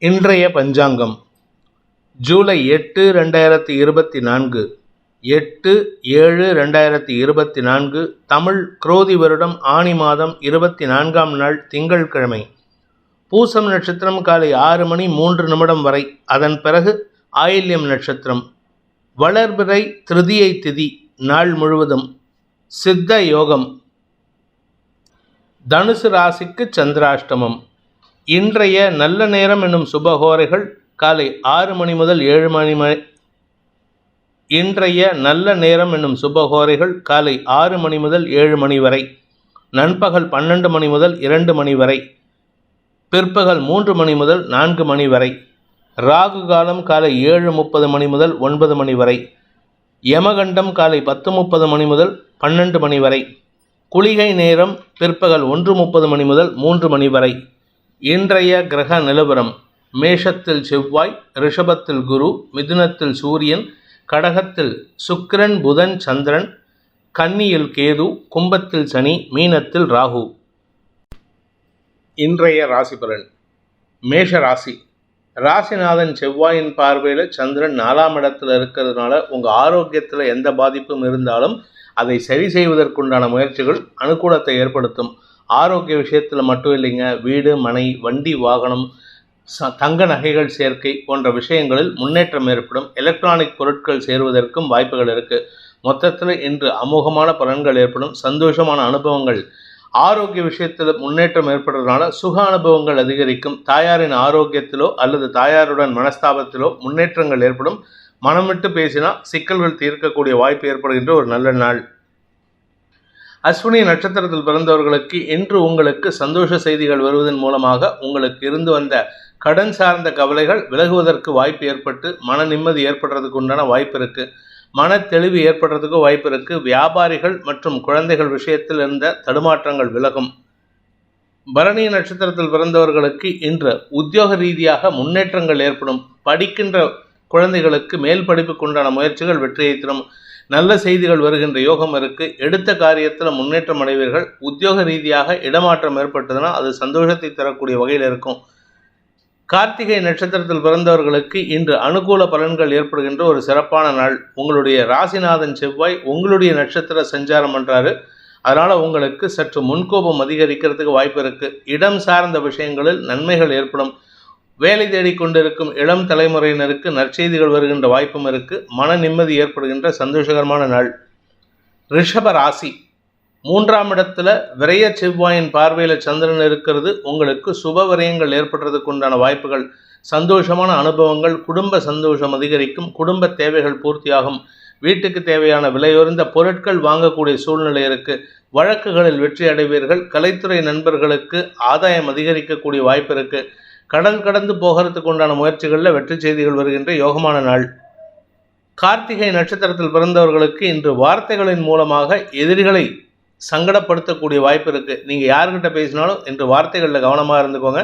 இன்றைய பஞ்சாங்கம். ஜூலை எட்டு ரெண்டாயிரத்தி இருபத்தி நான்கு. எட்டு ஏழு ரெண்டாயிரத்தி இருபத்தி நான்கு. தமிழ் குரோதி வருடம் ஆனி மாதம் இருபத்தி நான்காம் நாள் திங்கட்கிழமை பூசம் நட்சத்திரம் காலை ஆறு மணி மூன்று நிமிடம் வரை. அதன் பிறகு ஆயில்யம் நட்சத்திரம். வளர்பிறை திருதியை திதி நாள் முழுவதும். சித்த யோகம். தனுசு ராசிக்கு சந்திராஷ்டமம். இன்றைய நல்ல நேரம் என்னும் சுபகோரைகள் காலை ஆறு மணி முதல் ஏழு மணி மணி இன்றைய நல்ல நேரம் என்னும் சுபகோரைகள் காலை ஆறு மணி முதல் ஏழு மணி வரை நண்பகல் பன்னெண்டு மணி முதல் இரண்டு மணி வரை பிற்பகல் மூன்று மணி முதல் நான்கு மணி வரை ராகு காலம் காலை ஏழு முப்பது மணி முதல் ஒன்பது மணி வரை யமகண்டம் காலை பத்து முப்பது மணி முதல் பன்னெண்டு மணி வரை குளிகை நேரம் பிற்பகல் ஒன்று முப்பது மணி முதல் மூன்று மணி வரை இன்றைய கிரக நிலவரம். மேஷத்தில் செவ்வாய் ரிஷபத்தில் குரு மிதுனத்தில் சூரியன் கடகத்தில் சுக்கிரன் புதன் சந்திரன் கன்னியில் கேது கும்பத்தில் சனி மீனத்தில் ராகு. இன்றைய ராசி பலன் மேஷ ராசி. ராசிநாதன் செவ்வாயின் பார்வையில் சந்திரன் நாலாம் இடத்துல இருக்கிறதுனால உங்கள் ஆரோக்கியத்தில் எந்த பாதிப்பும் இருந்தாலும் அதை சரி செய்வதற்குண்டான முயற்சிகள் அனுகூலத்தை ஏற்படுத்தும். ஆரோக்கிய விஷயத்தில் மட்டும் இல்லைங்க. வீடு மனை வண்டி வாகனம் ச தங்க நகைகள் சேர்க்கை போன்ற விஷயங்களில் முன்னேற்றம் ஏற்படும். எலக்ட்ரானிக் பொருட்கள் சேருவதற்கும் வாய்ப்புகள் இருக்குது மொத்தத்தில் இன்று அமோகமான பலன்கள் ஏற்படும். சந்தோஷமான அனுபவங்கள். ஆரோக்கிய விஷயத்தில் முன்னேற்றம் ஏற்படுறதுனால சுக அனுபவங்கள் அதிகரிக்கும். தாயாரின் ஆரோக்கியத்திலோ அல்லது தாயாருடன் மனஸ்தாபத்திலோ முன்னேற்றங்கள் ஏற்படும். மனம் விட்டு பேசினா சிக்கல்கள் தீர்க்கக்கூடிய வாய்ப்பு ஏற்படுகின்ற ஒரு நல்ல நாள். அஸ்வினி நட்சத்திரத்தில் பிறந்தவர்களுக்கு இன்று உங்களுக்கு சந்தோஷ செய்திகள் வருவதன் மூலமாக உங்களுக்கு இருந்து வந்த கடன் சார்ந்த கவலைகள் விலகுவதற்கு வாய்ப்பு ஏற்பட்டு மன நிம்மதி ஏற்படுறதுக்கு உண்டான வாய்ப்பு இருக்குது மன தெளிவு ஏற்படுறதுக்கு வாய்ப்பு இருக்குது வியாபாரிகள் மற்றும் குழந்தைகள் விஷயத்தில் இருந்த தடுமாற்றங்கள் விலகும். பரணி நட்சத்திரத்தில் பிறந்தவர்களுக்கு இன்று உத்தியோக ரீதியாக முன்னேற்றங்கள் ஏற்படும். படிக்கின்ற குழந்தைகளுக்கு மேல் படிப்புக்கு உண்டான முயற்சிகள் வெற்றியை தரும். நல்ல செய்திகள் வருகின்ற யோகம் இருக்கு. எடுத்த காரியத்தில் முன்னேற்றம் அடைவீர்கள். உத்தியோக ரீதியாக இடமாற்றம் ஏற்பட்டதுன்னா அது சந்தோஷத்தை தரக்கூடிய வகையில் இருக்கும். கார்த்திகை நட்சத்திரத்தில் பிறந்தவர்களுக்கு இன்று அனுகூல பலன்கள் ஏற்படுகின்ற ஒரு சிறப்பான நாள். உங்களுடைய ராசிநாதன் செவ்வாய் உங்களுடைய நட்சத்திர சஞ்சாரம் பண்ணுறாரு அதனால் உங்களுக்கு சற்று முன்கோபம் அதிகரிக்கிறதுக்கு வாய்ப்பு இருக்குது இடம் சார்ந்த விஷயங்களில் நன்மைகள் ஏற்படும். வேலை தேடிக் கொண்டிருக்கும் இளம் தலைமுறையினருக்கு நற்செய்திகள் வருகின்ற வாய்ப்பும் இருக்குது மன நிம்மதி ஏற்படுகின்ற சந்தோஷகரமான நாள். ரிஷப ராசி. மூன்றாம் இடத்துல விரைய செவ்வாயின் பார்வையில் சந்திரன் இருக்கிறது. உங்களுக்கு சுப விரயங்கள் ஏற்படுறதுக்கு உண்டான வாய்ப்புகள் சந்தோஷமான அனுபவங்கள் குடும்ப சந்தோஷம் அதிகரிக்கும் குடும்ப தேவைகள் பூர்த்தியாகும். வீட்டுக்கு தேவையான விலையுறந்த பொருட்கள் வாங்கக்கூடிய சூழ்நிலை இருக்கு. வழக்குகளில் வெற்றி அடைவீர்கள். கலைத்துறை நண்பர்களுக்கு ஆதாயம் அதிகரிக்கக்கூடிய வாய்ப்பு இருக்குது கடல் கடந்து போகிறதுக்கு உண்டான முயற்சிகளில் வெற்றி செய்திகள் வருகின்ற யோகமான நாள். கார்த்திகை நட்சத்திரத்தில் பிறந்தவர்களுக்கு இன்று வார்த்தைகளின் மூலமாக எதிரிகளை சங்கடப்படுத்தக்கூடிய வாய்ப்பு இருக்குது நீங்கள் யார்கிட்ட பேசினாலும் இன்று வார்த்தைகளில் கவனமாக இருந்துக்கோங்க.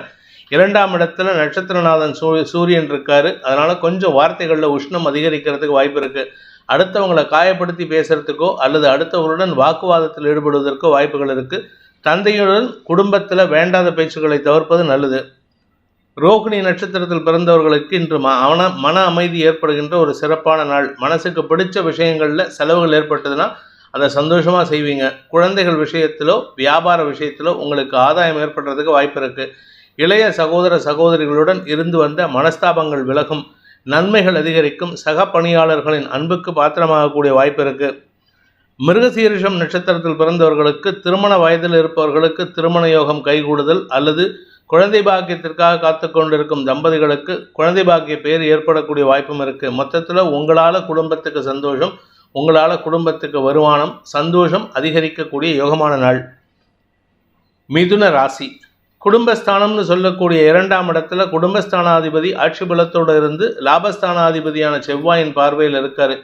இரண்டாம் இடத்துல நட்சத்திரநாதன் சூ சூரியன் இருக்காரு. அதனால் கொஞ்சம் வார்த்தைகளில் உஷ்ணம் அதிகரிக்கிறதுக்கு வாய்ப்பு இருக்குது அடுத்தவங்களை காயப்படுத்தி பேசுகிறதுக்கோ அல்லது அடுத்தவர்களுடன் வாக்குவாதத்தில் ஈடுபடுவதற்கோ வாய்ப்புகள் இருக்குது தந்தையுடன் குடும்பத்தில் வேண்டாத பேச்சுக்களை தவிர்ப்பது நல்லது. ரோகிணி நட்சத்திரத்தில் பிறந்தவர்களுக்கு இன்று ம மன மன அமைதி ஏற்படுகின்ற ஒரு சிறப்பான நாள். மனசுக்கு பிடிச்ச விஷயங்களில் செலவுகள் ஏற்பட்டதுன்னா அதை சந்தோஷமாக செய்வீங்க. குழந்தைகள் விஷயத்திலோ வியாபார விஷயத்திலோ உங்களுக்கு ஆதாயம் ஏற்படுறதுக்கு வாய்ப்பு இருக்குது இளைய சகோதர சகோதரிகளுடன் இருந்து வந்த மனஸ்தாபங்கள் விலகும். நன்மைகள் அதிகரிக்கும். சக பணியாளர்களின் அன்புக்கு பாத்திரமாகக்கூடிய வாய்ப்பு இருக்குது மிருகசீரிஷம் நட்சத்திரத்தில் பிறந்தவர்களுக்கு திருமண வயதில் இருப்பவர்களுக்கு திருமண யோகம் கைகூடுதல் அல்லது குழந்தை பாக்கியத்திற்காக காத்து கொண்டிருக்கும் தம்பதிகளுக்கு குழந்தை பாக்கிய பேர் ஏற்படக்கூடிய வாய்ப்பும் இருக்குது மொத்தத்தில் உங்களால் குடும்பத்துக்கு சந்தோஷம் உங்களால் குடும்பத்துக்கு வருமானம் சந்தோஷம் அதிகரிக்கக்கூடிய யோகமான நாள். மிதுன ராசி. குடும்பஸ்தானம்னு சொல்லக்கூடிய இரண்டாம் இடத்துல குடும்பஸ்தானாதிபதி ஆட்சி பலத்தோடு இருந்து லாபஸ்தானாதிபதியான செவ்வாயின் பார்வையில் இருக்கார்.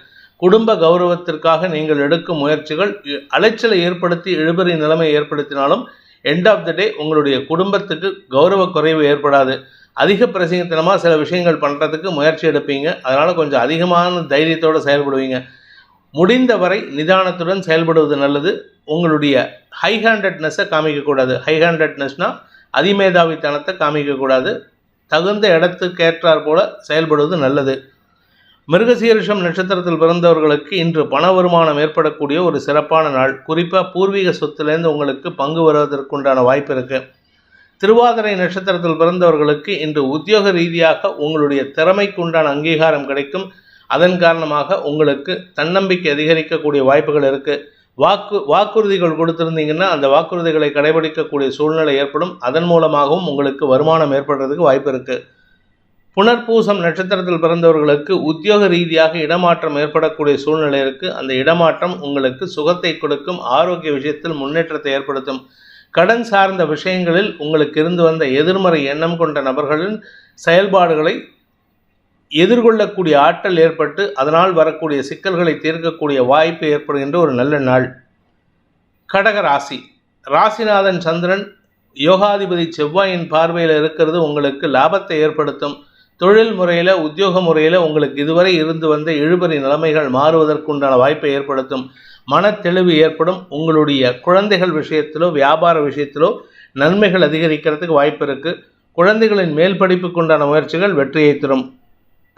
குடும்ப கௌரவத்திற்காக நீங்கள் எடுக்கும் முயற்சிகள் அலைச்சலை ஏற்படுத்தி இழுபறி நிலைமை ஏற்படுத்தினாலும் எண்ட் ஆஃப் த டே உங்களுடைய குடும்பத்துக்கு கௌரவ குறைவு ஏற்படாது. அதிக பிரசங்கத்தனமாக சில விஷயங்கள் பண்ணுறதுக்கு முயற்சி எடுப்பீங்க. அதனால் கொஞ்சம் அதிகமான தைரியத்தோடு செயல்படுவீங்க. முடிந்தவரை நிதானத்துடன் செயல்படுவது நல்லது. உங்களுடைய ஹை ஹேண்டட்னஸை காமிக்கக்கூடாது. ஹை ஹேண்டட்னஸ்னால் அதிமேதாவித்தனத்தை காமிக்கக்கூடாது. தகுந்த இடத்துக்கு ஏற்றாற் போல செயல்படுவது நல்லது. மிருகசீரிஷம் நட்சத்திரத்தில் பிறந்தவர்களுக்கு இன்று பண வருமானம் ஏற்படக்கூடிய ஒரு சிறப்பான நாள். குறிப்பாக பூர்வீக சொத்துலேருந்து உங்களுக்கு பங்கு வருவதற்குண்டான வாய்ப்பு இருக்குது திருவாதிரை நட்சத்திரத்தில் பிறந்தவர்களுக்கு இன்று உத்தியோக ரீதியாக உங்களுடைய திறமைக்கு உண்டான அங்கீகாரம் கிடைக்கும். அதன் காரணமாக உங்களுக்கு தன்னம்பிக்கை அதிகரிக்கக்கூடிய வாய்ப்புகள் இருக்குது வாக்கு வாக்குறுதிகள் கொடுத்துருந்தீங்கன்னா அந்த வாக்குறுதிகளை கடைபிடிக்கக்கூடிய சூழ்நிலை ஏற்படும். அதன் மூலமாகவும் உங்களுக்கு வருமானம் ஏற்படுறதுக்கு வாய்ப்பு இருக்குது புனர்பூசம் நட்சத்திரத்தில் பிறந்தவர்களுக்கு உத்தியோக ரீதியாக இடமாற்றம் ஏற்படக்கூடிய சூழ்நிலை இருக்கு அந்த இடமாற்றம் உங்களுக்கு சுகத்தை கொடுக்கும் ஆரோக்கிய விஷயத்தில் முன்னேற்றத்தை ஏற்படுத்தும். கடன் சார்ந்த விஷயங்களில் உங்களுக்கு இருந்து வந்த எதிர்மறை எண்ணம் கொண்ட நபர்களின் செயல்பாடுகளை எதிர்கொள்ளக்கூடிய ஆற்றல் ஏற்பட்டு அதனால் வரக்கூடிய சிக்கல்களை தீர்க்கக்கூடிய வாய்ப்பு ஏற்படுகின்ற ஒரு நல்ல நாள். கடக ராசி. ராசிநாதன் சந்திரன் யோகாதிபதி செவ்வாயின் பார்வையில் இருக்கிறது உங்களுக்கு லாபத்தை ஏற்படுத்தும். தொழில் முறையில் உத்தியோக முறையில் உங்களுக்கு இதுவரை இருந்து வந்த இழுபறி நிலைமைகள் மாறுவதற்குண்டான வாய்ப்பை ஏற்படுத்தும். மனத்தெளிவு ஏற்படும். உங்களுடைய குழந்தைகள் விஷயத்திலோ வியாபார விஷயத்திலோ நன்மைகள் அதிகரிக்கிறதுக்கு வாய்ப்பு இருக்குது குழந்தைகளின் மேல் படிப்புக்குண்டான முயற்சிகள் வெற்றியை தரும்.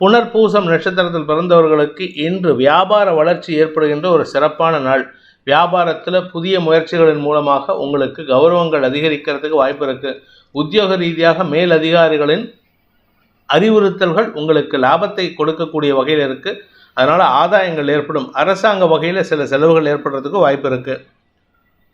புனர்பூசம் நட்சத்திரத்தில் பிறந்தவர்களுக்கு இன்று வியாபார வளர்ச்சி ஏற்படுகின்ற ஒரு சிறப்பான நாள். வியாபாரத்தில் புதிய முயற்சிகளின் மூலமாக உங்களுக்கு கௌரவங்கள் அதிகரிக்கிறதுக்கு வாய்ப்பு இருக்குது உத்தியோக ரீதியாக மேல் அதிகாரிகளின் அறிவுறுத்தல்கள் உங்களுக்கு லாபத்தை கொடுக்கக்கூடிய வகையில் இருக்குது அதனால் ஆதாயங்கள் ஏற்படும். அரசாங்க வகையில் சில செலவுகள் ஏற்படுறதுக்கு வாய்ப்பு இருக்குது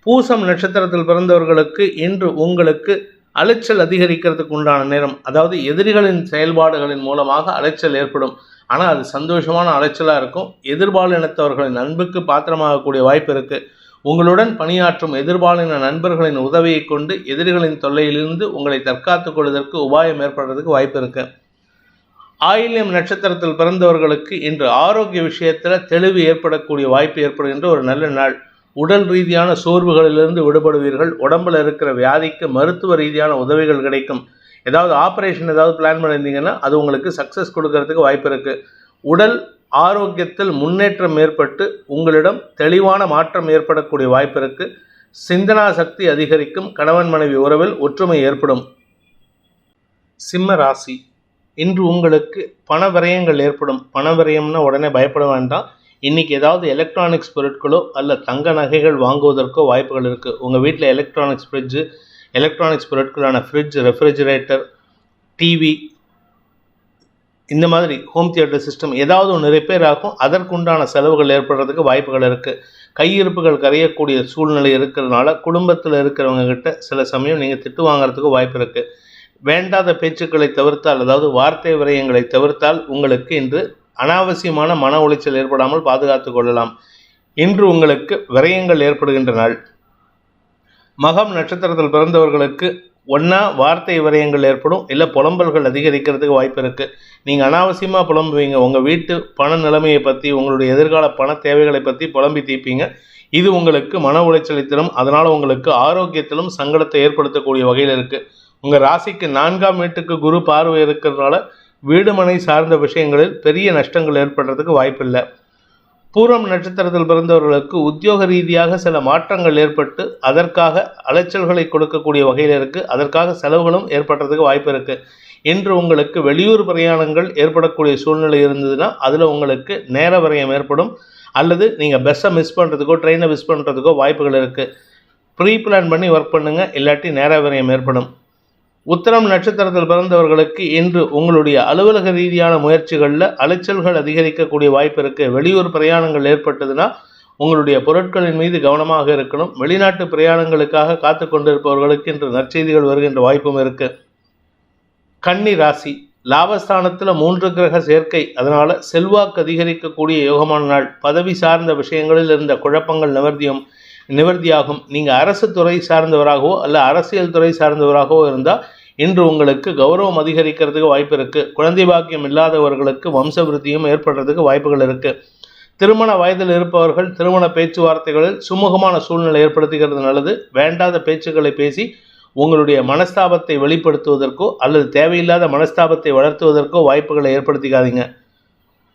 பூசம் நட்சத்திரத்தில் பிறந்தவர்களுக்கு இன்று உங்களுக்கு அலைச்சல் அதிகரிக்கிறதுக்கு உண்டான நேரம். அதாவது எதிரிகளின் செயல்பாடுகளின் மூலமாக அலைச்சல் ஏற்படும். ஆனால் அது சந்தோஷமான அலைச்சலாக இருக்கும். எதிர்பாலினத்தவர்களின் அன்புக்கு பாத்திரமாகக்கூடிய வாய்ப்பு இருக்குது உங்களுடன் பணியாற்றும் எதிர்பாலின நண்பர்களின் உதவியை கொண்டு எதிரிகளின் தொல்லையிலிருந்து உங்களை தற்காத்துக் கொள்வதற்கு உபாயம் ஏற்படுறதுக்கு வாய்ப்பு இருக்குது ஆயில்யம் நட்சத்திரத்தில் பிறந்தவர்களுக்கு இன்று ஆரோக்கிய விஷயத்தில் தெளிவு ஏற்படக்கூடிய வாய்ப்பு ஏற்படுகின்ற ஒரு நல்ல நாள். உடல் ரீதியான சோர்வுகளிலிருந்து விடுபடுவீர்கள். உடம்புல இருக்கிற வியாதிக்கு மருத்துவ ரீதியான உதவிகள் கிடைக்கும். ஏதாவது ஆப்ரேஷன் ஏதாவது பிளான் பண்ணியிருந்தீங்கன்னா அது உங்களுக்கு சக்ஸஸ் கொடுக்கறதுக்கு வாய்ப்பு இருக்குது உடல் ஆரோக்கியத்தில் முன்னேற்றம் ஏற்பட்டு உங்களிடம் தெளிவான மாற்றம் ஏற்படக்கூடிய வாய்ப்பு இருக்குது சிந்தனா சக்தி அதிகரிக்கும். கணவன் மனைவி உறவில் ஒற்றுமை ஏற்படும். சிம்ம ராசி. இன்று உங்களுக்கு பண விரயங்கள் ஏற்படும். பண விரயம்னா உடனே பயப்பட வேண்டாம். இன்றைக்கி ஏதாவது எலக்ட்ரானிக்ஸ் பொருட்களோ அல்ல தங்க நகைகள் வாங்குவதற்கோ வாய்ப்புகள் இருக்குது உங்கள் வீட்டில் எலக்ட்ரானிக்ஸ் ஃப்ரிட்ஜு எலக்ட்ரானிக்ஸ் பொருட்களான ஃப்ரிட்ஜ் ரெஃப்ரிஜரேட்டர் டிவி இந்த மாதிரி ஹோம் தியேட்டர் சிஸ்டம் ஏதாவது ஒன்று ரிப்பேர் ஆகும். அதற்குண்டான செலவுகள் ஏற்படுறதுக்கு வாய்ப்புகள் இருக்குது கையிருப்புகள் கரையக்கூடிய சூழ்நிலை இருக்கிறதுனால குடும்பத்தில் இருக்கிறவங்க கிட்ட சில சமயம் நீங்கள் திட்டு வாங்குறதுக்கு வாய்ப்பு இருக்குது வேண்டாத பேச்சுக்களை தவிர்த்தால் அதாவது வார்த்தை விரயங்களை தவிர்த்தால் உங்களுக்கு இன்று அனாவசியமான மன உளைச்சல் ஏற்படாமல் பாதுகாத்து கொள்ளலாம். இன்று உங்களுக்கு விரயங்கள் ஏற்படுகின்ற நாள் மகம் நட்சத்திரத்தில் பிறந்தவர்களுக்கு ஒன்றா வார்த்தை விரயங்கள் ஏற்படும் இல்லை புலம்பல்கள் அதிகரிக்கிறதுக்கு வாய்ப்பு இருக்குது நீங்கள் அனாவசியமாக புலம்புவீங்க. உங்கள் வீட்டு பண நிலைமையை பற்றி உங்களுடைய எதிர்கால பண தேவைகளை பற்றி புலம்பி தீப்பீங்க இது உங்களுக்கு மன உளைச்சலை தரும். அதனால் உங்களுக்கு ஆரோக்கியத்திலும் சங்கடத்தை ஏற்படுத்தக்கூடிய வகையில் இருக்குது உங்கள் ராசிக்கு நான்காம் வீட்டுக்கு குரு பார்வை இருக்கிறதுனால வீடுமனை சார்ந்த விஷயங்களில் பெரிய நஷ்டங்கள் ஏற்படுறதுக்கு வாய்ப்பில்லை. பூரம் நட்சத்திரத்தில் பிறந்தவர்களுக்கு உத்தியோக ரீதியாக சில மாற்றங்கள் ஏற்பட்டு அதற்காக அலைச்சல்களை கொடுக்கக்கூடிய வகையில் இருக்குது அதற்காக செலவுகளும் ஏற்படுறதுக்கு வாய்ப்பு இருக்குது இன்று உங்களுக்கு வெளியூர் பிரயாணங்கள் ஏற்படக்கூடிய சூழ்நிலை இருந்ததுன்னா அதில் உங்களுக்கு நேர விரயம் ஏற்படும். அல்லது நீங்கள் பஸ்ஸை மிஸ் பண்ணுறதுக்கோ ட்ரெயினை மிஸ் பண்ணுறதுக்கோ வாய்ப்புகள் இருக்குது ப்ரீ பிளான் பண்ணி ஒர்க் பண்ணுங்கள் இல்லாட்டி நேர விரயம் ஏற்படும். உத்தரம் நட்சத்திரத்தில் பிறந்தவர்களுக்கு இன்று உங்களுடைய அலுவலக ரீதியான முயற்சிகளில் அலைச்சல்கள் அதிகரிக்கக்கூடிய வாய்ப்பு இருக்குது வெளியூர் பிரயாணங்கள் ஏற்பட்டதுன்னா உங்களுடைய பொருட்களின் மீது கவனமாக இருக்கணும். வெளிநாட்டு பிரயாணங்களுக்காக காத்து கொண்டிருப்பவர்களுக்கு இன்று நற்செய்திகள் வருகின்ற வாய்ப்பும் இருக்குது கன்னி ராசி. லாபஸ்தானத்தில் மூன்று கிரக சேர்க்கை. அதனால் செல்வாக்கு அதிகரிக்கக்கூடிய யோகமான நாள். பதவி சார்ந்த விஷயங்களில் இருந்த குழப்பங்கள் நிவர்த்தியும் நிவர்த்தியாகும். நீங்கள் அரசு துறை சார்ந்தவராகவோ அல்ல அரசியல் துறை சார்ந்தவராகவோ இருந்தால் இன்று உங்களுக்கு கௌரவம் அதிகரிக்கிறதுக்கு வாய்ப்பு இருக்குது குழந்தை பாக்கியம் இல்லாதவர்களுக்கு வம்ச விருத்தியும் ஏற்படுறதுக்கு வாய்ப்புகள் இருக்குது திருமண வயதில் இருப்பவர்கள் திருமண பேச்சுவார்த்தைகளில் சுமூகமான சூழ்நிலை ஏற்படுத்துகிறது நல்லது. வேண்டாத பேச்சுக்களை பேசி உங்களுடைய மனஸ்தாபத்தை வெளிப்படுத்துவதற்கோ அல்லது தேவையில்லாத மனஸ்தாபத்தை வளர்த்துவதற்கோ வாய்ப்புகளை ஏற்படுத்திக்காதீங்க.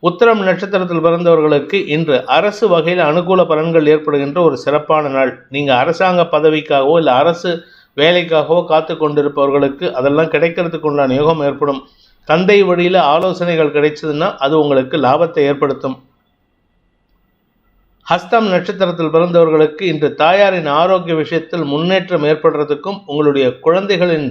உத்தரம் நட்சத்திரத்தில் பிறந்தவர்களுக்கு இன்று அரசு வகையில் அனுகூல பலன்கள் ஏற்படுகின்ற ஒரு சிறப்பான நாள். நீங்கள் அரசாங்க பதவிக்காகவோ இல்லை அரசு வேலைக்காகவோ காத்து கொண்டிருப்பவர்களுக்கு அதெல்லாம் கிடைக்கிறதுக்கு உண்டான யோகம் ஏற்படும். தந்தை வழியில் ஆலோசனைகள் கிடைச்சதுன்னா அது உங்களுக்கு லாபத்தை ஏற்படுத்தும். ஹஸ்தம் நட்சத்திரத்தில் பிறந்தவர்களுக்கு இன்று தாயாரின் ஆரோக்கிய விஷயத்தில் முன்னேற்றம் ஏற்படுறதுக்கும் உங்களுடைய குழந்தைகளின்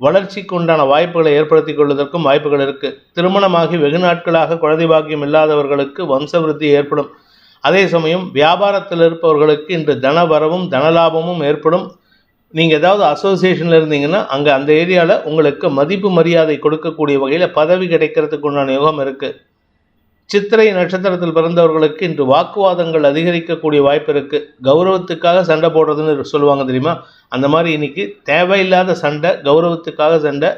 வளர்ச்சிக்கு உண்டான வாய்ப்புகளை ஏற்படுத்தி கொள்வதற்கும் வாய்ப்புகள் இருக்குது திருமணமாகி வெகு நாட்களாக குழந்தை பாக்கியம் இல்லாதவர்களுக்கு வம்சவிருத்தி ஏற்படும். அதே சமயம் வியாபாரத்தில் இருப்பவர்களுக்கு இன்று தன வரவும் தனலாபமும் ஏற்படும். நீங்கள் ஏதாவது அசோசியேஷனில் இருந்தீங்கன்னா அங்கே அந்த ஏரியாவில் உங்களுக்கு மதிப்பு மரியாதை கொடுக்கக்கூடிய வகையில் பதவி கிடைக்கிறதுக்கு உண்டான யோகம் இருக்குது சித்திரை நட்சத்திரத்தில் பிறந்தவர்களுக்கு இன்று வாக்குவாதங்கள் அதிகரிக்கக்கூடிய வாய்ப்பு இருக்குது கௌரவத்துக்காக சண்டை போடுறதுன்னு சொல்லுவாங்க தெரியுமா? அந்த மாதிரி இன்னைக்கு தேவையில்லாத சண்டை கௌரவத்துக்காக சண்டை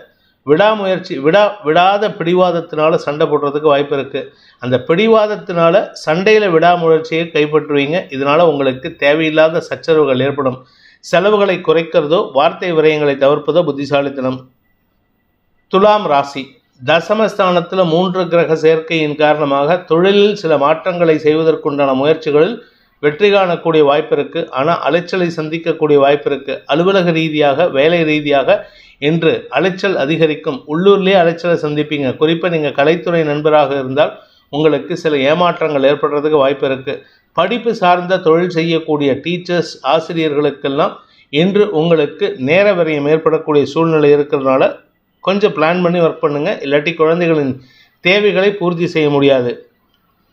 விடாமுயற்சி விடா விடாத பிடிவாதத்தினால சண்டை போடுறதுக்கு வாய்ப்பு இருக்குது அந்த பிடிவாதத்தினால சண்டையில் விடாமுயற்சியை கைப்பற்றுவீங்க. இதனால் உங்களுக்கு தேவையில்லாத சச்சரவுகள் ஏற்படும். செலவுகளை குறைக்கிறதோ வார்த்தை விரயங்களை தவிர்ப்பதோ புத்திசாலித்தனம். துலாம் ராசி. தசமஸ்தானத்தில் மூன்று கிரக சேர்க்கையின் காரணமாக தொழிலில் சில மாற்றங்களை செய்வதற்குண்டான முயற்சிகளில் வெற்றி காணக்கூடிய வாய்ப்பு இருக்குது ஆனால் அலைச்சலை சந்திக்கக்கூடிய வாய்ப்பு இருக்குது அலுவலக ரீதியாக வேலை ரீதியாக இன்று அலைச்சல் அதிகரிக்கும். உள்ளூர்லேயே அலைச்சலை சந்திப்பீங்க. குறிப்பாக நீங்கள் கலைத்துறை நண்பராக இருந்தால் உங்களுக்கு சில ஏமாற்றங்கள் ஏற்படுறதுக்கு வாய்ப்பு இருக்குது படிப்பு சார்ந்த தொழில் செய்யக்கூடிய டீச்சர்ஸ் ஆசிரியர்களுக்கெல்லாம் இன்று உங்களுக்கு நேர விரயம் ஏற்படக்கூடிய சூழ்நிலை இருக்கிறதுனால கொஞ்சம் பிளான் பண்ணி ஒர்க் பண்ணுங்கள் இல்லாட்டி குழந்தைகளின் தேவைகளை பூர்த்தி செய்ய முடியாது.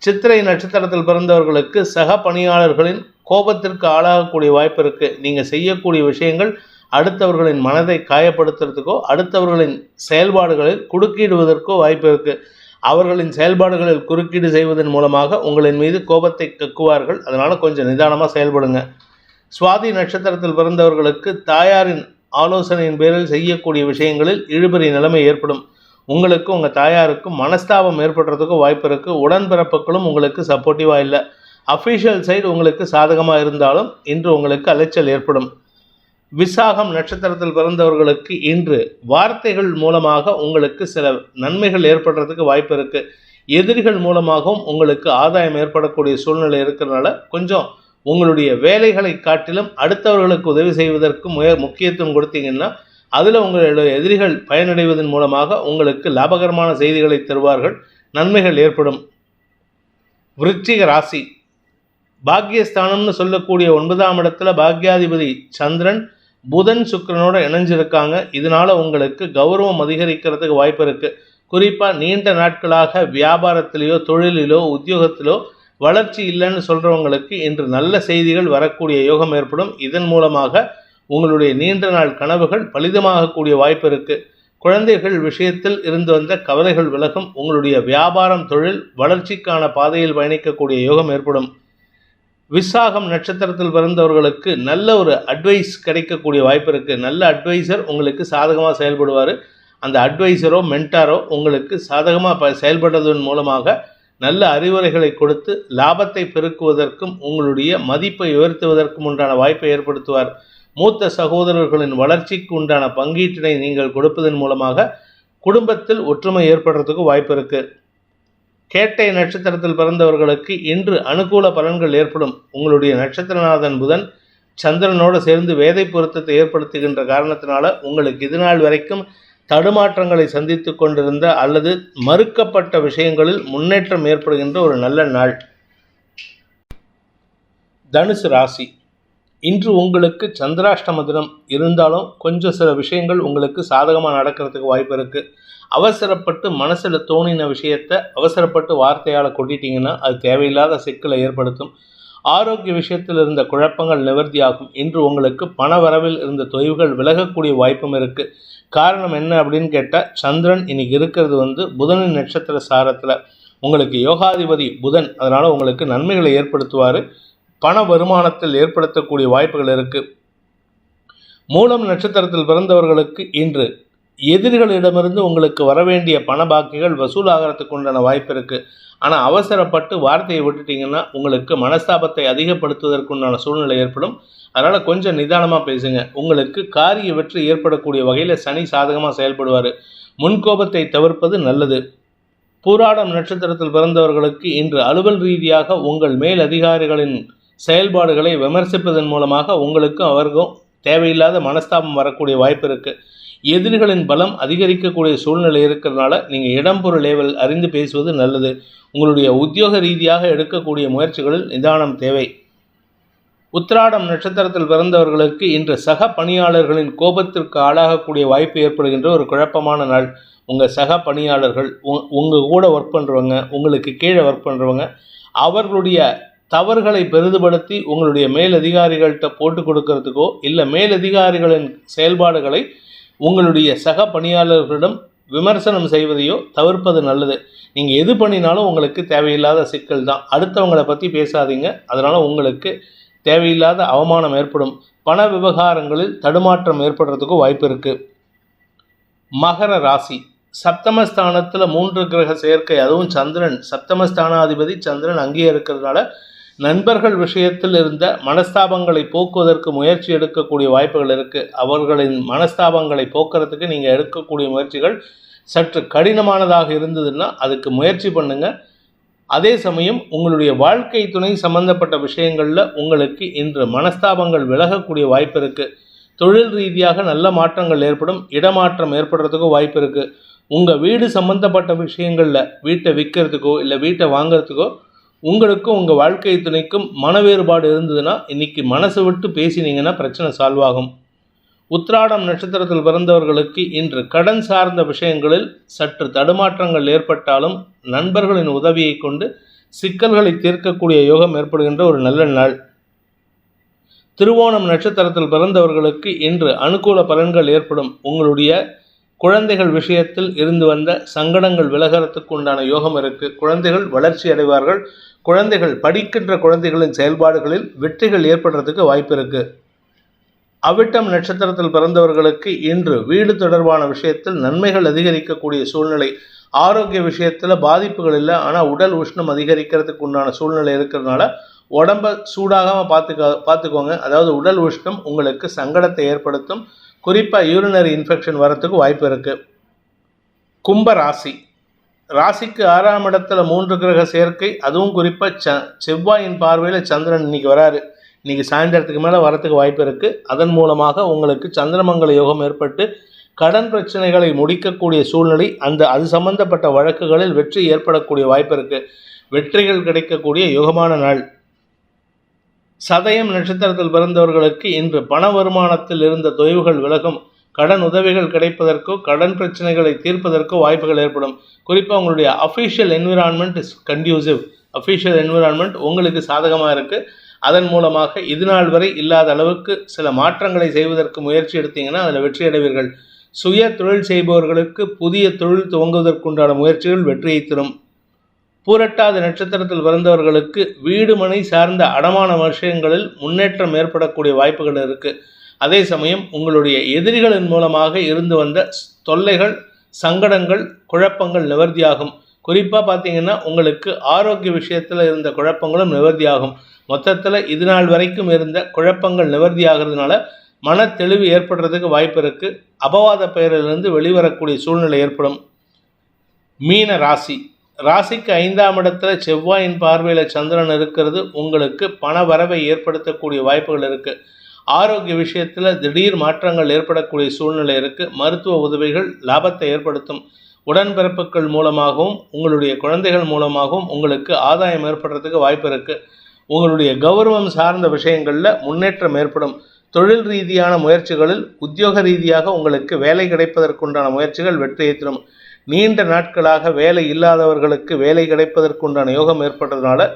சித்திரை நட்சத்திரத்தில் பிறந்தவர்களுக்கு சக பணியாளர்களின் கோபத்திற்கு ஆளாகக்கூடிய வாய்ப்பு இருக்குது நீங்கள் செய்யக்கூடிய விஷயங்கள் அடுத்தவர்களின் மனதை காயப்படுத்துறதுக்கோ அடுத்தவர்களின் செயல்பாடுகளில் குடுக்கிடுவதற்கோ வாய்ப்பு இருக்குது அவர்களின் செயல்பாடுகளில் குறுக்கீடு செய்வதன் மூலமாக உங்களின் மீது கோபத்தை கக்குவார்கள். அதனால் கொஞ்சம் நிதானமாக செயல்படுங்க. சுவாதி நட்சத்திரத்தில் பிறந்தவர்களுக்கு தாயாரின் ஆலோசனையின் பேரில் செய்யக்கூடிய விஷயங்களில் இழுபறி நிலைமை ஏற்படும். உங்களுக்கு உங்கள் தாயாருக்கும் மனஸ்தாபம் ஏற்படுறதுக்கும் வாய்ப்பு இருக்குது உடன்பிறப்புகளும் உங்களுக்கு சப்போர்ட்டிவாக இல்லை. அஃபீஷியல் சைடு உங்களுக்கு சாதகமாக இருந்தாலும் இன்று உங்களுக்கு அலைச்சல் ஏற்படும். விசாகம் நட்சத்திரத்தில் பிறந்தவர்களுக்கு இன்று வார்த்தைகள் மூலமாக உங்களுக்கு சில நன்மைகள் ஏற்படுறதுக்கு வாய்ப்பு இருக்குது எதிரிகள் மூலமாகவும் உங்களுக்கு ஆதாயம் ஏற்படக்கூடிய சூழ்நிலை இருக்கிறதுனால கொஞ்சம் உங்களுடைய வேலைகளை காட்டிலும் அடுத்தவர்களுக்கு உதவி செய்வதற்கு முய முக்கியத்துவம் கொடுத்தீங்கன்னா அதில் உங்களுடைய எதிரிகள் பயனடைவதன் மூலமாக உங்களுக்கு லாபகரமான செய்திகளை தருவார்கள். நன்மைகள் ஏற்படும். விருச்சிக ராசி. பாக்கியஸ்தானம்னு சொல்லக்கூடிய ஒன்பதாம் இடத்துல பாக்யாதிபதி சந்திரன் புதன் சுக்கரனோட இணைஞ்சிருக்காங்க. இதனால உங்களுக்கு கௌரவம் அதிகரிக்கிறதுக்கு வாய்ப்பு இருக்கு. குறிப்பாக நீண்ட நாட்களாக வியாபாரத்திலேயோ தொழிலிலோ உத்தியோகத்திலோ வளர்ச்சி இல்லைன்னு சொல்கிறவங்களுக்கு இன்று நல்ல செய்திகள் வரக்கூடிய யோகம் ஏற்படும். இதன் மூலமாக உங்களுடைய நீண்ட நாள் கனவுகள் பலிதமாகக்கூடிய வாய்ப்பு இருக்கு. குழந்தைகள் விஷயத்தில் இருந்து வந்த கவலைகள் விலகும். உங்களுடைய வியாபாரம் தொழில் வளர்ச்சிக்கான பாதையில் பயணிக்கக்கூடிய யோகம் ஏற்படும். விசாகம் நட்சத்திரத்தில் பிறந்தவர்களுக்கு நல்ல ஒரு அட்வைஸ் கிடைக்கக்கூடிய வாய்ப்பு இருக்குது நல்ல அட்வைசர் உங்களுக்கு சாதகமாக செயல்படுவார். அந்த அட்வைசரோ மென்டாரோ உங்களுக்கு சாதகமாக ப செயல்படுவதன் மூலமாக நல்ல அறிவுரைகளை கொடுத்து லாபத்தை பெருக்குவதற்கும் உங்களுடைய மதிப்பை உயர்த்துவதற்கும் உண்டான வாய்ப்பை ஏற்படுத்துவார். மூத்த சகோதரர்களின் வளர்ச்சிக்கு உண்டான பங்கீட்டினை நீங்கள் கொடுப்பதன் மூலமாக குடும்பத்தில் ஒற்றுமை ஏற்படுறதுக்கு வாய்ப்பு இருக்குது கேட்டை நட்சத்திரத்தில் பிறந்தவர்களுக்கு இன்று அனுகூல பலன்கள் ஏற்படும். உங்களுடைய நட்சத்திரநாதன் புதன் சந்திரனோடு சேர்ந்து வேதை பொருத்தத்தை ஏற்படுத்துகின்ற காரணத்தினால உங்களுக்கு இது நாள் வரைக்கும் தடுமாற்றங்களை சந்தித்து கொண்டிருந்த அல்லது மறுக்கப்பட்ட விஷயங்களில் முன்னேற்றம் ஏற்படுகின்ற ஒரு நல்ல நாள். தனுசு ராசி. இன்று உங்களுக்கு சந்திராஷ்டம தினம். இருந்தாலும் கொஞ்சம் சில விஷயங்கள் உங்களுக்கு சாதகமாக நடக்கிறதுக்கு வாய்ப்பு இருக்குது அவசரப்பட்டு மனசில் தோணின விஷயத்தை அவசரப்பட்டு வார்த்தையால் கொட்டிட்டீங்கன்னா அது தேவையில்லாத சிக்கலை ஏற்படுத்தும். ஆரோக்கிய விஷயத்தில் இருந்த குழப்பங்கள் நிவர்த்தியாகும். இன்று உங்களுக்கு பண வரவில் இருந்த தொய்வுகள் விலகக்கூடிய வாய்ப்பும் இருக்குது காரணம் என்ன அப்படின்னு கேட்டால் சந்திரன் இன்னைக்கு இருக்கிறது வந்து புதனின் நட்சத்திர சாரத்தில். உங்களுக்கு யோகாதிபதி புதன். அதனால் உங்களுக்கு நன்மைகளை ஏற்படுத்துவார். பண வருமானத்தில் ஏற்படுத்தக்கூடிய வாய்ப்புகள் இருக்குது மூலம் நட்சத்திரத்தில் பிறந்தவர்களுக்கு இன்று எதிரிகளிடமிருந்து உங்களுக்கு வரவேண்டிய பண பாக்கிகள் வசூலாகிறதுக்கு உண்டான வாய்ப்பு இருக்குது ஆனால் அவசரப்பட்டு வார்த்தையை விட்டுட்டீங்கன்னா உங்களுக்கு மனஸ்தாபத்தை அதிகப்படுத்துவதற்குண்டான சூழ்நிலை ஏற்படும். அதனால் கொஞ்சம் நிதானமாக பேசுங்க. உங்களுக்கு காரிய வெற்றி ஏற்படக்கூடிய வகையில் சனி சாதகமாக செயல்படுவார். முன்கோபத்தை தவிர்ப்பது நல்லது. பூராடம் நட்சத்திரத்தில் பிறந்தவர்களுக்கு இன்று அலுவல் ரீதியாக உங்கள் மேல் அதிகாரிகளின் செயல்பாடுகளை விமர்சிப்பதன் மூலமாக உங்களுக்கும் அவருக்கும் தேவையில்லாத மனஸ்தாபம் வரக்கூடிய வாய்ப்பு இருக்குது எதிரிகளின் பலம் அதிகரிக்கக்கூடிய சூழ்நிலை இருக்கிறதுனால நீங்கள் இடம்பொருள் லேவல் அறிந்து பேசுவது நல்லது. உங்களுடைய உத்தியோக ரீதியாக எடுக்கக்கூடிய முயற்சிகளில் நிதானம் தேவை. உத்திராடம் நட்சத்திரத்தில் பிறந்தவர்களுக்கு இன்று சக பணியாளர்களின் கோபத்திற்கு ஆளாகக்கூடிய வாய்ப்பு ஏற்படுகின்ற ஒரு குழப்பமான நாள். உங்கள் சக பணியாளர்கள் உங்கள் கூட ஒர்க் பண்ணுறவங்க உங்களுக்கு கீழே ஒர்க் பண்ணுறவங்க அவர்களுடைய தவறுகளை பெரிதுபடுத்தி உங்களுடைய மேலதிகாரிகள்கிட்ட போட்டு கொடுக்கறதுக்கோ இல்லை மேலதிகாரிகளின் செயல்பாடுகளை உங்களுடைய சக பணியாளர்களிடம் விமர்சனம் செய்வதையோ தவிர்ப்பது நல்லது. நீங்கள் எது பண்ணினாலும் உங்களுக்கு தேவையில்லாத சிக்கல் தான். அடுத்தவங்களை பற்றி பேசாதீங்க. அதனால் உங்களுக்கு தேவையில்லாத அவமானம் ஏற்படும். பண விவகாரங்களில் தடுமாற்றம் ஏற்படுறதுக்கும் வாய்ப்பு இருக்குது மகர ராசி. சப்தமஸ்தானத்தில் மூன்று கிரக சேர்க்கை அதுவும் சந்திரன். சப்தமஸ்தானாதிபதி சந்திரன் அங்கேயே இருக்கிறதுனால நண்பர்கள் விஷயத்தில் இருந்த மனஸ்தாபங்களை போக்குவதற்கு முயற்சி எடுக்கக்கூடிய வாய்ப்புகள் இருக்குது அவர்களின் மனஸ்தாபங்களை போக்குறதுக்கு நீங்கள் எடுக்கக்கூடிய முயற்சிகள் சற்று கடினமானதாக இருந்ததுன்னா அதுக்கு முயற்சி பண்ணுங்கள் அதே சமயம் உங்களுடைய வாழ்க்கை துணை சம்பந்தப்பட்ட விஷயங்களில் உங்களுக்கு இன்று மனஸ்தாபங்கள் விலகக்கூடிய வாய்ப்பு இருக்குது தொழில் ரீதியாக நல்ல மாற்றங்கள் ஏற்படும் இடமாற்றம் ஏற்படுறதுக்கும் வாய்ப்பு இருக்குது உங்கள் வீடு சம்மந்தப்பட்ட விஷயங்களில் வீட்டை விற்கிறதுக்கோ இல்லை வீட்டை வாங்கிறதுக்கோ உங்களுக்கும் உங்கள் வாழ்க்கை துணைக்கும் மன வேறுபாடு இருந்ததுன்னா இன்றைக்கி மனசு விட்டு பேசினீங்கன்னா பிரச்சனை சால்வ் ஆகும். உத்ராடம் நட்சத்திரத்தில் பிறந்தவர்களுக்கு இன்று கடன் சார்ந்த விஷயங்களில் சற்று தடுமாற்றங்கள் ஏற்பட்டாலும் நண்பர்களின் உதவியை கொண்டு சிக்கல்களை தீர்க்கக்கூடிய யோகம் ஏற்படுகின்ற ஒரு நல்ல நாள். திருவோணம் நட்சத்திரத்தில் பிறந்தவர்களுக்கு இன்று அனுகூல பலன்கள் ஏற்படும். உங்களுடைய குழந்தைகள் விஷயத்தில் இருந்து வந்த சங்கடங்கள் விலகிறதுக்கு உண்டான யோகம் இருக்குது குழந்தைகள் வளர்ச்சி அடைவார்கள். குழந்தைகள் படிக்கின்ற குழந்தைகளின் செயல்பாடுகளில் வெற்றிகள் ஏற்படுறதுக்கு வாய்ப்பு இருக்குது அவிட்டம் நட்சத்திரத்தில் பிறந்தவர்களுக்கு இன்று வீடு தொடர்பான விஷயத்தில் நன்மைகள் அதிகரிக்கக்கூடிய சூழ்நிலை ஆரோக்கிய விஷயத்தில் பாதிப்புகள் இல்லை ஆனால் உடல் உஷ்ணம் அதிகரிக்கிறதுக்கு உண்டான சூழ்நிலை இருக்கிறதுனால உடம்ப சூடாகாமல் பார்த்துக்க பார்த்துக்கோங்க அதாவது உடல் உஷ்ணம் உங்களுக்கு சங்கடத்தை ஏற்படுத்தும். குறிப்பாக யூரினரி இன்ஃபெக்ஷன் வரத்துக்கு வாய்ப்பு இருக்குது கும்ப ராசி. ராசிக்கு ஆறாம் இடத்துல மூன்று கிரக சேர்க்கை அதுவும் குறிப்பாக ச செவ்வாயின் பார்வையில் சந்திரன் இன்னைக்கு வராரு. இன்றைக்கி சாயந்தரத்துக்கு மேலே வரத்துக்கு வாய்ப்பு இருக்குது அதன் மூலமாக உங்களுக்கு சந்திரமங்கல யோகம் ஏற்பட்டு கடன் பிரச்சனைகளை முடிக்கக்கூடிய சூழ்நிலை அந்த அது சம்பந்தப்பட்ட வழக்குகளில் வெற்றி ஏற்படக்கூடிய வாய்ப்பு இருக்குது வெற்றிகள் கிடைக்கக்கூடிய யுகமான நாள். சதயம் நட்சத்திரத்தில் பிறந்தவர்களுக்கு இன்று பண வருமானத்தில் இருந்த தொய்வுகள் விலகும். கடன் உதவிகள் கிடைப்பதற்கோ கடன் பிரச்சனைகளை தீர்ப்பதற்கோ வாய்ப்புகள் ஏற்படும். குறிப்பாக உங்களுடைய official environment is conducive official environment உங்களுக்கு சாதகமாக இருக்குது அதன் மூலமாக இது நாள் வரை இல்லாத அளவுக்கு சில மாற்றங்களை செய்வதற்கு முயற்சி எடுத்தீங்கன்னா அதில் வெற்றி அடைவீர்கள். சுய தொழில் செய்பவர்களுக்கு புதிய தொழில் துவங்குவதற்குண்டான முயற்சிகள் வெற்றியை தரும். பூரட்டாத நட்சத்திரத்தில் பிறந்தவர்களுக்கு வீடு மனை சார்ந்த அடமான விஷயங்களில் முன்னேற்றம் ஏற்படக்கூடிய வாய்ப்புகள் இருக்குது அதே சமயம் உங்களுடைய எதிரிகளின் மூலமாக இருந்து வந்த தொல்லைகள் சங்கடங்கள் குழப்பங்கள் நிவர்த்தியாகும். குறிப்பாக பார்த்தீங்கன்னா உங்களுக்கு ஆரோக்கிய விஷயத்தில் இருந்த குழப்பங்களும் நிவர்த்தியாகும். மொத்தத்தில் இது நாள் வரைக்கும் இருந்த குழப்பங்கள் நிவர்த்தி ஆகிறதுனால மன தெளிவு ஏற்படுறதுக்கு வாய்ப்பு இருக்குது அபவாத பெயரிலிருந்து வெளிவரக்கூடிய சூழ்நிலை ஏற்படும். மீன ராசி. ராசிக்கு ஐந்தாம் இடத்துல செவ்வாயின் பார்வையில் சந்திரன் இருக்கிறது. உங்களுக்கு பண வரவை ஏற்படுத்தக்கூடிய வாய்ப்புகள் இருக்குது ஆரோக்கிய விஷயத்தில் திடீர் மாற்றங்கள் ஏற்படக்கூடிய சூழ்நிலை இருக்குது மருத்துவ உதவிகள் லாபத்தை ஏற்படுத்தும். உடன்பிறப்புகள் மூலமாகவும் உங்களுடைய குழந்தைகள் மூலமாகவும் உங்களுக்கு ஆதாயம் ஏற்படுறதுக்கு வாய்ப்பு இருக்குது உங்களுடைய கௌரவம் சார்ந்த விஷயங்களில் முன்னேற்றம் ஏற்படும். தொழில் ரீதியான முயற்சிகளில் உத்தியோக ரீதியாக உங்களுக்கு வேலை கிடைப்பதற்குண்டான முயற்சிகள் வெற்றியை தரும் நீண்ட நாட்களாக வேலை இல்லாதவர்களுக்கு வேலை கிடைப்பதற்குண்டான யோகம் ஏற்பட்டதுனால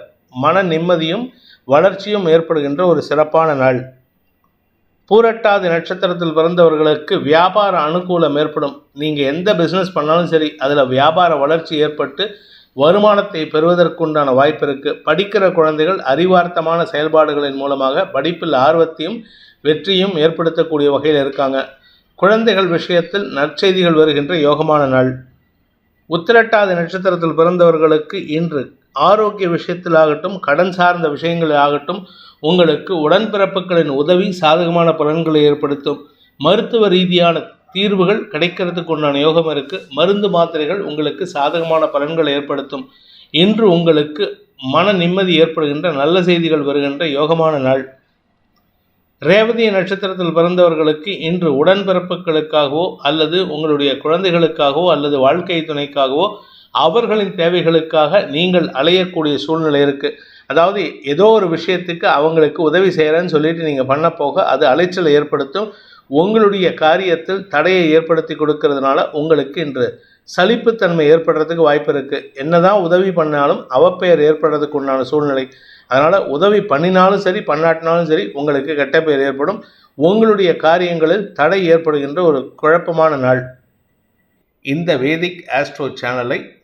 மன நிம்மதியும் வளர்ச்சியும் ஏற்படுகின்ற ஒரு சிறப்பான நாள். பூரட்டாதி நட்சத்திரத்தில் பிறந்தவர்களுக்கு வியாபார அனுகூலம் ஏற்படும். நீங்கள் எந்த பிஸ்னஸ் பண்ணாலும் சரி அதில் வியாபார வளர்ச்சி ஏற்பட்டு வருமானத்தை பெறுவதற்குண்டான வாய்ப்பு இருக்குது படிக்கிற குழந்தைகள் அறிவார்த்தமான செயல்பாடுகளின் மூலமாக படிப்பில் ஆர்வத்தையும் வெற்றியும் ஏற்படுத்தக்கூடிய வகையில் இருக்காங்க. குழந்தைகள் விஷயத்தில் நற்செய்திகள் வருகின்ற யோகமான நாள். உத்திரட்டாதி நட்சத்திரத்தில் பிறந்தவர்களுக்கு இன்று ஆரோக்கிய விஷயத்தில் ஆகட்டும் கடன் சார்ந்த விஷயங்களில் ஆகட்டும் உங்களுக்கு உடன்பிறப்புகளின் உதவி சாதகமான பலன்களை ஏற்படுத்தும் மருத்துவ ரீதியான தீர்வுகள் கிடைக்கிறதுக்கு உண்டான யோகம் இருக்குது மருந்து மாத்திரைகள் உங்களுக்கு சாதகமான பலன்களை ஏற்படுத்தும். இன்று உங்களுக்கு மன நிம்மதி ஏற்படுகின்ற நல்ல செய்திகள் வருகின்ற யோகமான நாள். ரேவதி நட்சத்திரத்தில் பிறந்தவர்களுக்கு இன்று உடன்பிறப்புகளுக்காகவோ அல்லது உங்களுடைய குழந்தைகளுக்காகவோ அல்லது வாழ்க்கை துணைக்காகவோ அவர்களின் தேவைகளுக்காக நீங்கள் அலையக்கூடிய சூழ்நிலை இருக்குது அதாவது ஏதோ ஒரு விஷயத்துக்கு அவங்களுக்கு உதவி செய்கிறேன்னு சொல்லிட்டு நீங்கள் பண்ண போக அது அலைச்சலை ஏற்படுத்தும். உங்களுடைய காரியத்தில் தடையை ஏற்படுத்தி கொடுக்கறதுனால உங்களுக்கு இன்று சலிப்புத்தன்மை ஏற்படுறதுக்கு வாய்ப்பு இருக்குது என்னதான் உதவி பண்ணாலும் அவப்பெயர் ஏற்படுறதுக்கு உண்டான சூழ்நிலை. அதனால் உதவி பண்ணினாலும் சரி பண்ணாட்டினாலும் சரி உங்களுக்கு கெட்ட பெயர் ஏற்படும். உங்களுடைய காரியங்களில் தடை ஏற்படுகின்ற ஒரு குழப்பமான நாள். இந்த வேதிக் ஆஸ்ட்ரோ சேனலை